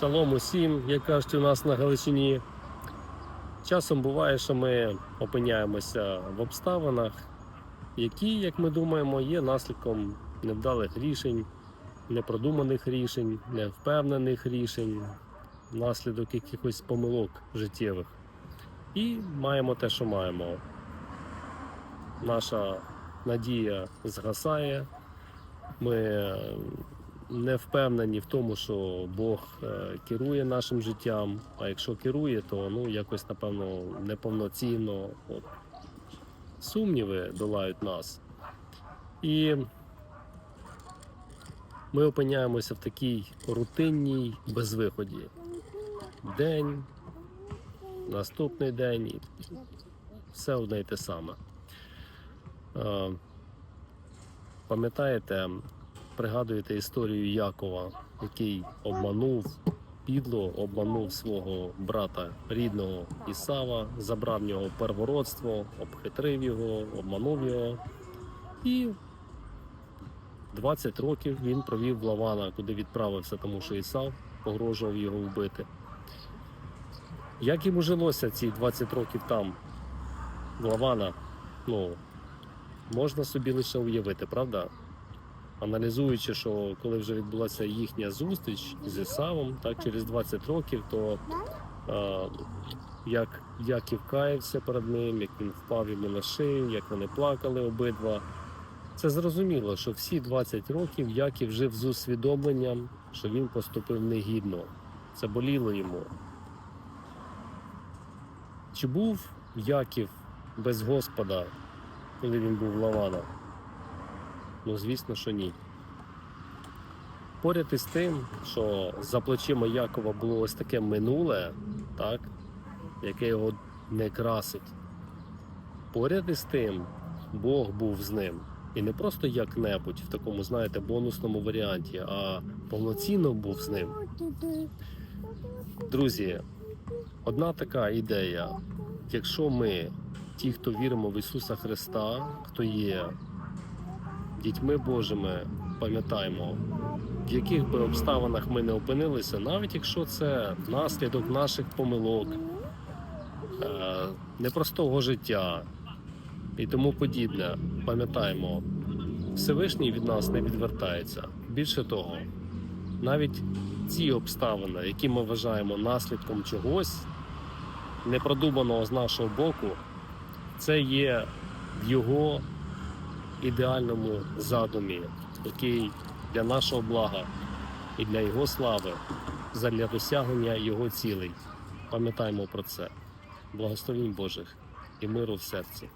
Шалом усім, як кажуть у нас на Галичині. Часом буває, що ми опиняємося в обставинах, які, як ми думаємо, є наслідком невдалих рішень, непродуманих рішень, невпевнених рішень, наслідок якихось помилок життєвих. І маємо те, що маємо. Наша надія згасає. Ми не впевнені в тому, що Бог е, керує нашим життям. А якщо керує, то ну якось напевно неповноцінно. От. Сумніви долають нас. І ми опиняємося в такій рутинній безвиході. День, наступний день, і все одне й те саме. Е, Пам'ятаєте, пригадуєте історію Якова, який обманув, підло обманув свого брата рідного Ісава, забрав нього первородство, обхитрив його, обманув його. І 20 років він провів в Лавана, куди відправився, тому що Ісав погрожував його вбити. Як йому жилося ці 20 років там, в Лавана, ну, можна собі лише уявити, правда? Аналізуючи, що коли вже відбулася їхня зустріч з Ісавом, так через 20 років, то е, як Яків каявся перед ним, як він впав йому на шию, як вони плакали обидва. Це зрозуміло, що всі 20 років Яків жив з усвідомленням, що він поступив негідно. Це боліло йому. Чи був Яків без Господа, коли він був Лавана? Ну, звісно, що ні. Поряд із тим, що за плечима Якова було ось таке минуле, так, яке його не красить. Поряд із тим, Бог був з ним. І не просто як-небудь в такому, знаєте, бонусному варіанті, а повноцінно був з ним. Друзі, одна така ідея. Якщо ми, ті, хто віримо в Ісуса Христа, хто є дітьми Божими, пам'ятаємо, в яких би обставинах ми не опинилися, навіть якщо це наслідок наших помилок, е, непростого життя і тому подібне, пам'ятаємо, Всевишній від нас не відвертається. Більше того, навіть ці обставини, які ми вважаємо наслідком чогось непродуманого з нашого боку, це є в його ідеальному задумі, який для нашого блага і для його слави, задля досягнення його цілей. Пам'ятаємо про це. Благословінь Божих і миру в серці.